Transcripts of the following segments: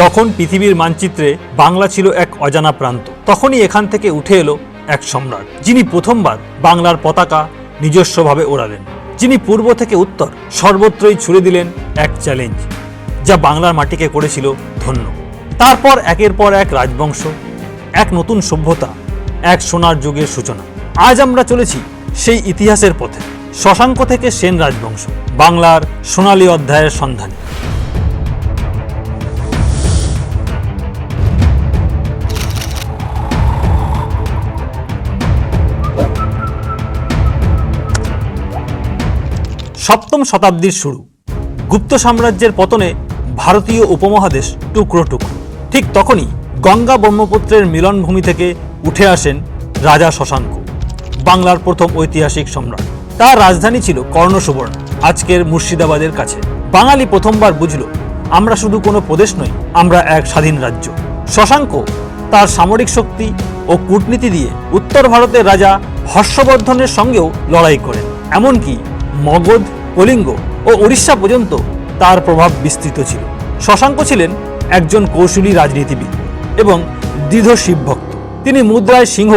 যখন পৃথিবীর মানচিত্রে বাংলা ছিল এক অজানা প্রান্ত, তখনই এখান থেকে উঠে এলো এক সম্রাট, যিনি প্রথমবার বাংলার পতাকা নিজস্বভাবে ওড়ালেন, যিনি পূর্ব থেকে উত্তর সর্বত্রই ছুড়ে দিলেন এক চ্যালেঞ্জ যা বাংলার মাটিকে করেছিল ধন্য। তারপর একের পর এক রাজবংশ, এক নতুন সভ্যতা, এক সোনার যুগের সূচনা। আজ আমরা চলেছি সেই ইতিহাসের পথে, শশাঙ্ক থেকে সেন রাজবংশ, বাংলার সোনালী অধ্যায়ের সন্ধানে। সপ্তম শতাব্দীর শুরু। গুপ্ত সাম্রাজ্যের পতনে ভারতীয় উপমহাদেশ টুকরো টুকরো। ঠিক তখনই গঙ্গা ব্রহ্মপুত্রের মিলনভূমি থেকে উঠে আসেন রাজা শশাঙ্ক, বাংলার প্রথম ঐতিহাসিক সম্রাট। তার রাজধানী ছিল কর্ণসুবর্ণ, আজকের মুর্শিদাবাদের কাছে। বাঙালি প্রথমবার বুঝল, আমরা শুধু কোনো প্রদেশ নই, আমরা এক স্বাধীন রাজ্য। শশাঙ্ক তার সামরিক শক্তি ও কূটনীতি দিয়ে উত্তর ভারতের রাজা হর্ষবর্ধনের সঙ্গেও লড়াই করেন। এমনকি মগধ কলিঙ্গ ও উড়িষ্যা পর্যন্ত তার প্রভাব বিস্তৃত ছিল। শশাঙ্ক ছিলেন একজন কৌশলী রাজনীতিবিদ এবং দৃঢ় শিবভক্ত। তিনি মুদ্রায় সিংহ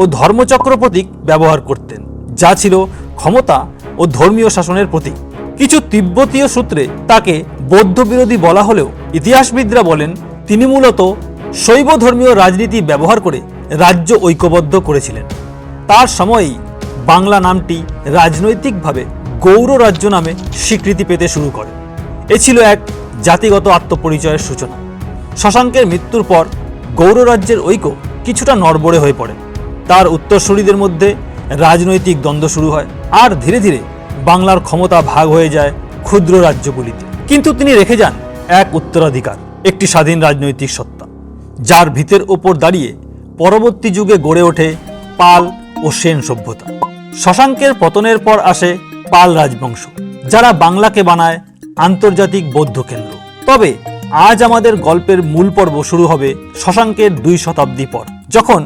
ও ধর্মচক্র প্রতীক ব্যবহার করতেন, যা ছিল ক্ষমতা ও ধর্মীয় শাসনের প্রতীক। কিছু তিব্বতীয় সূত্রে তাকে বৌদ্ধ বিরোধী বলা হলেও ইতিহাসবিদরা বলেন, তিনি মূলত শৈব ধর্মীয় রাজনীতি ব্যবহার করে রাজ্য ঐক্যবদ্ধ করেছিলেন। তার সময়েই বাংলা নামটি রাজনৈতিকভাবে গৌর রাজ্য নামে স্বীকৃতি পেতে শুরু করে। এ ছিল এক জাতিগত আত্মপরিচয়ের সূচনা। শশাঙ্কের মৃত্যুর পর গৌর রাজ্যের ঐক্য কিছুটা নড়বড়ে হয়ে পড়ে। তার উত্তরসূরিদের মধ্যে রাজনৈতিক দ্বন্দ্ব শুরু হয় আর ধীরে ধীরে বাংলার ক্ষমতা ভাগ হয়ে যায় ক্ষুদ্র রাজ্যগুলিতে। কিন্তু তিনি রেখে যান এক উত্তরাধিকার, একটি স্বাধীন রাজনৈতিক সত্তা, যার ভিতের ওপর দাঁড়িয়ে পরবর্তী যুগে গড়ে ওঠে পাল ও সেন সভ্যতা। শশাঙ্কের পতনের পর আসে পাল রাজবংশ, যারা বাংলাকে বানায় আন্তর্জাতিক বৌদ্ধ কেন্দ্র। তবে আজ আমাদের গল্পের মূল পর্ব শুরু হবে শশাঙ্কের দুই শতাব্দী পর, যখন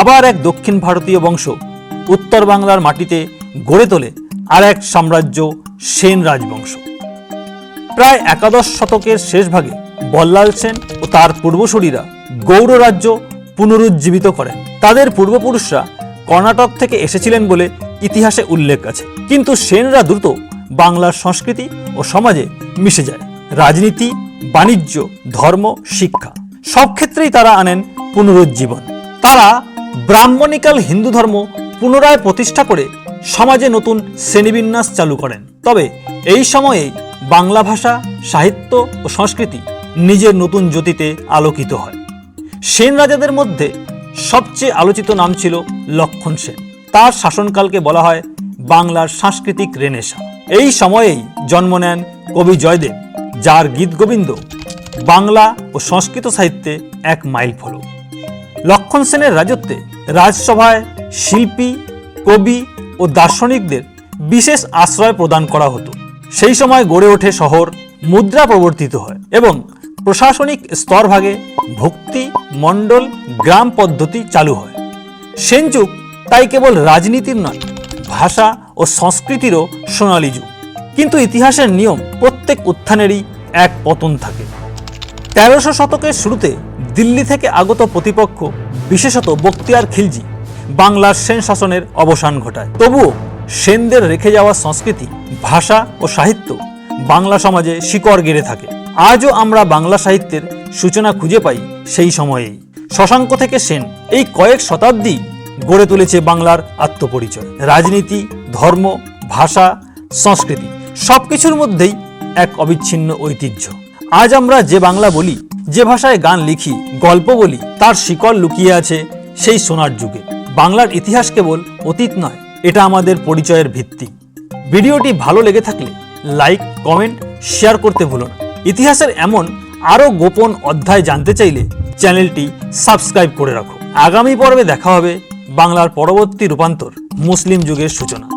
আবার এক দক্ষিণ ভারতীয় বংশ উত্তর বাংলার মাটিতে গড়ে তোলে আর এক সাম্রাজ্য সেন রাজবংশ। প্রায় একাদশ শতকের শেষ ভাগে বল্লাল সেন ও তার পূর্বসূরীরা গৌড় রাজ্য পুনরুজ্জীবিত করেন। তাদের পূর্বপুরুষরা কর্ণাটক থেকে এসেছিলেন বলে ইতিহাসে উল্লেখ আছে। কিন্তু সেনরা দ্রুত বাংলার সংস্কৃতি ও সমাজে মিশে যায়। রাজনীতি, বাণিজ্য, ধর্ম, শিক্ষা, সব ক্ষেত্রেই তারা আনেন পুনরুজ্জীবন। তারা ব্রাহ্মণিকাল হিন্দু ধর্ম পুনরায় প্রতিষ্ঠা করে সমাজে নতুন শ্রেণীবিন্যাস চালু করেন। তবে এই সময়েই বাংলা ভাষা, সাহিত্য ও সংস্কৃতি নিজের নতুন জ্যোতিতে আলোকিত হয়। সেন রাজাদের মধ্যে সবচেয়ে আলোচিত নাম ছিল লক্ষণ সেন। তার শাসনকালকে বলা হয় বাংলার সাংস্কৃতিক রেনেসা। এই সময়েই জন্ম নেন কবি জয়দেব, যার গীত গোবিন্দ বাংলা ও সংস্কৃত সাহিত্যে এক মাইল ফলক। লক্ষণ সেনের রাজত্বে রাজসভায় শিল্পী, কবি ও দার্শনিকদের বিশেষ আশ্রয় প্রদান করা হতো। সেই সময় গড়ে ওঠে শহর মুদ্রা প্রবর্তিত হয় এবং প্রশাসনিক স্তরভাগে ভক্তি মণ্ডল গ্রাম পদ্ধতি চালু হয়। সেন যুগ তাই কেবল রাজনীতির নয়, ভাষা ও সংস্কৃতিরও সোনালী যুগ। কিন্তু ইতিহাসের নিয়ম প্রত্যেক উত্থানেরই এক পতন থাকে। তেরোশো শতকের শুরুতে দিল্লি থেকে আগত প্রতিপক্ষ, বিশেষত বক্তিয়ার খিলজি, বাংলার সেন শাসনের অবসান ঘটায়। তবুও সেনদের রেখে যাওয়া সংস্কৃতি, ভাষা ও সাহিত্য বাংলা সমাজে শিকড় গেড়ে থাকে। আজও আমরা বাংলা সাহিত্যের সূচনা খুঁজে পাই সেই সময়েই। শশাঙ্ক থেকে সেন এই কয়েক শতাব্দী গড়ে তুলেছে বাংলার আত্মপরিচয়। রাজনীতি, ধর্ম, ভাষা, সংস্কৃতি, সবকিছুর মধ্যেই এক অবিচ্ছিন্ন ঐতিহ্য। আজ আমরা যে বাংলা বলি, যে ভাষায় গান লিখি, গল্প বলি, তার শিকড় লুকিয়ে আছে সেই সোনার যুগে। বাংলার ইতিহাস কেবল অতীত নয়, এটা আমাদের পরিচয়ের ভিত্তি। ভিডিওটি ভালো লেগে থাকলে লাইক, কমেন্ট, শেয়ার করতে ভুলো না। ইতিহাসের এমন আরও গোপন অধ্যায় জানতে চাইলে চ্যানেলটি সাবস্ক্রাইব করে রাখো। আগামী পর্বে দেখা হবে বাংলার পরবর্তী রূপান্তর মুসলিম যুগের সূচনা।